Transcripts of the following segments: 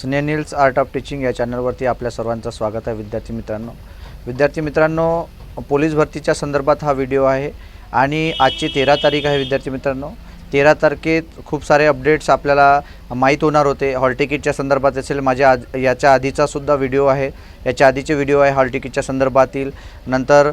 स्नेनिल्स art of teaching या चॅनलवरती आपल्या सर्वांचं स्वागत आहे विद्यार्थी मित्रांनो. विद्यार्थी मित्रांनो पोलीस भरतीच्या संदर्भात हा व्हिडिओ आहे आणि आजची तेरा तारीख आहे विद्यार्थी मित्रांनो. तेरा तारखेत खूप सारे अपडेट्स आपल्याला माहीत होणार होते. हॉल तिकीटच्या संदर्भात असेल माझ्या आज याच्या आधीचा सुद्धा व्हिडिओ आहे. याच्या आधीचे व्हिडिओ आहे हॉल तिकीटच्या संदर्भातील. नंतर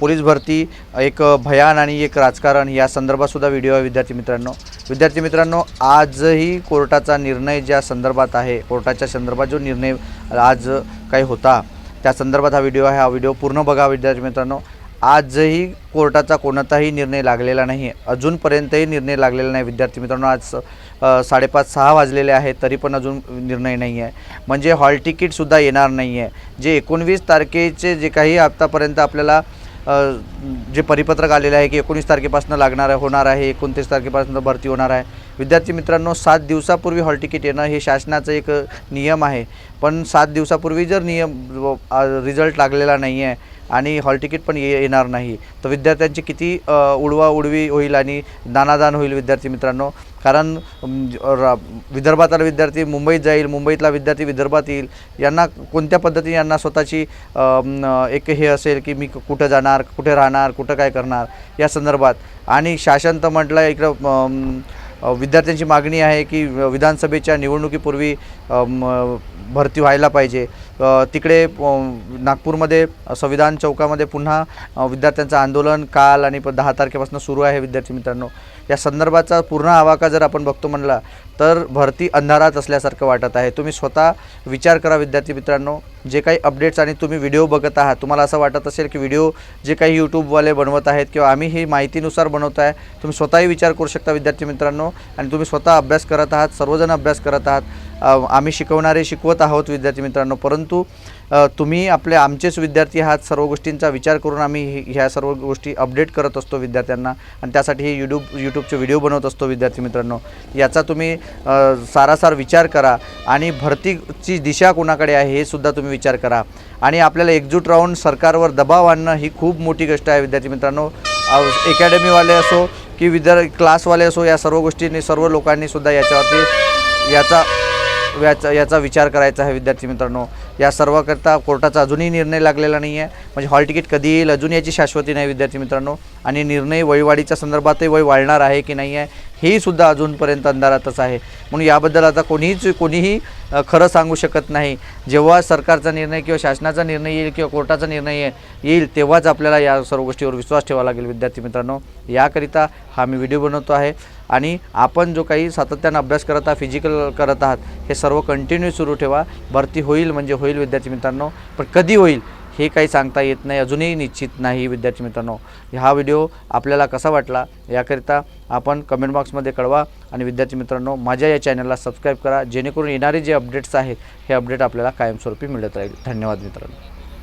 पोलीस भरती एक भयान आणि एक राजकारण या संदर्भातसुद्धा व्हिडिओ आहे विद्यार्थी मित्रांनो. विद्यार्थी मित्रांनो आजही कोर्टाचा निर्णय ज्या संदर्भात आहे कोर्टाच्या संदर्भात जो निर्णय आज काही होता त्या संदर्भात हा व्हिडिओ आहे. हा व्हिडिओ पूर्ण बघा विद्यार्थी मित्रांनो. आजही कोर्टाचा कोणताही निर्णय लागलेला नाही आहे अजूनपर्यंतही निर्णय लागलेला नाही. विद्यार्थी मित्रांनो आज साडेपाच सहा वाजलेले आहेत तरी पण अजून निर्णय नाही आहे म्हणजे हॉल तिकीटसुद्धा येणार नाही आहे जे एकोणवीस तारखेचे जे काही आत्तापर्यंत आपल्याला जे परिपत्रक आलेलं आहे की एकोणीस तारखेपासून लागणार आहे होणार आहे एकोणतीस तारखेपासून भरती होणार आहे विद्यार्थी मित्रांनो सात दिवसापूर्वी हॉल तिकीट येणं हे शासनाचं एक नियम आहे. पण सात दिवसापूर्वी जर नियम रिझल्ट लागलेला नाही आहे आणि हॉल तिकीट पण ये येणार नाही तर विद्यार्थ्यांची किती उडवा उडवी होईल आणि दानादान होईल विद्यार्थी मित्रांनो. कारण विदर्भातला विद्यार्थी मुंबईत जाईल मुंबईतला विद्यार्थी विदर्भात येईल यांना कोणत्या पद्धतीने यांना स्वतःची एक हे असेल की मी कुठं जाणार कुठे राहणार कुठं काय करणार या संदर्भात. आणि शासन तर म्हटलं इकडं विद्यार्थ्यांची मागणी आहे की विधानसभेच्या निवडणुकीपूर्वी भरती व्हायला पाहिजे. तिकडे नागपूरमध्ये संविधान चौकामध्ये पुन्हा विद्यार्थ्यांचं आंदोलन काल आणि दहा तारखेपासून सुरू आहे विद्यार्थी मित्रांनो. या संदर्भाचा पूर्ण आवाका जर आपण बघतो म्हणला तर भरती अंधारात असल्यासारखं वाटत आहे. तुम्ही स्वतः विचार करा विद्यार्थी मित्रांनो. जे काही अपडेट्स आणि तुम्ही व्हिडिओ बघत आहात तुम्हाला असं वाटत असेल की व्हिडिओ जे काही यूट्यूबवाले बनवत आहेत किंवा आम्ही ही माहितीनुसार बनवत आहे तुम्ही स्वतःही विचार करू शकता विद्यार्थी मित्रांनो. आणि तुम्ही स्वतः अभ्यास करत आहात सर्वजण अभ्यास करत आहात. आम्ही शिकवणारे शिकवत आहोत विद्यार्थी मित्रांनो. परंतु तुम्ही आपले आमचेच विद्यार्थी आहात सर्व गोष्टींचा विचार करून आम्ही ह्या सर्व गोष्टी अपडेट करत असतो विद्यार्थ्यांना. आणि त्यासाठी हे यूट्यूब यूट्यूबचे व्हिडिओ बनवत असतो विद्यार्थी मित्रांनो. याचा तुम्ही सारासार विचार करा आणि भरतीची दिशा कोणाकडे आहे हे सुद्धा तुम्ही विचार करा. आणि आपल्याला एकजूट राहून सरकारवर दबाव आणणं ही खूप मोठी गोष्ट आहे विद्यार्थी मित्रांनो. अकॅडमीवाले असो की विद्या क्लासवाले असो या सर्व गोष्टींनी सर्व लोकांनी सुद्धा याच्यावरती याचा याचा याचा विचार करायचा आहे विद्यार्थी मित्रांनो. या सर्वाकरता कोर्टाचा अजूनही निर्णय लागलेला नाही आहे म्हणजे हॉल तिकीट कधी येईल अजून याची शाश्वती नाही विद्यार्थी मित्रांनो. आणि निर्णय वयवाढीच्या संदर्भातही वय वाढणार आहे की नाही आहे हेही सुद्धा अजूनपर्यंत अंधारातच आहे. म्हणून याबद्दल आता कोणीच कोणीही खरं सांगू शकत नाही. जेव्हा सरकारचा निर्णय किंवा शासनाचा निर्णय येईल किंवा कोर्टाचा निर्णय येईल तेव्हाच आपल्याला या सर्व गोष्टीवर विश्वास ठेवावा लागेल विद्यार्थी मित्रांनो. याकरिता हा मी व्हिडिओ बनवतो आहे. आणि आपण जो काही सातत्यानं अभ्यास करत आहात फिजिकल करत आहात हे सर्व कंटिन्यू सुरू ठेवा. भरती होईल म्हणजे होईल विद्यार्थी मित्रांनो. पण कधी होईल हे काही सांगता येत नाही अजूनही निश्चित नाही विद्यार्थी मित्रांनो. हा व्हिडिओ आपल्याला कसा वाटला याकरिता आपण कमेंट बॉक्समध्ये कळवा. आणि विद्यार्थी मित्रांनो माझ्या या चॅनलला सबस्क्राईब करा. जेणेकरून येणारे जे अपडेट्स आहेत हे अपडेट आपल्याला कायमस्वरूपी मिळत राहील. धन्यवाद मित्रांनो.